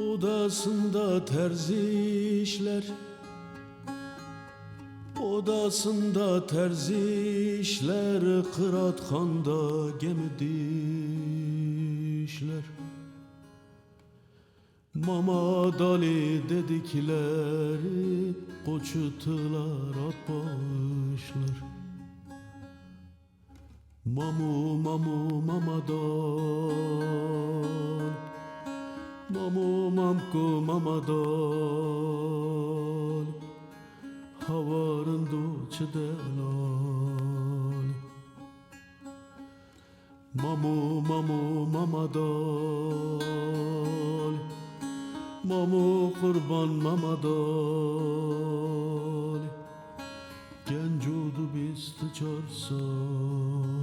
Odasında terzi işler. Odasında terzi işler Kıraatkhanda gemi dişler Mama Dali dedikleri Koçutular at bağışlar Mamu mamu mamadon Mamadon Havarın duçı delal Mamu mamu mamadol Mamu kurban mamadol Gencudu biz tıçarsan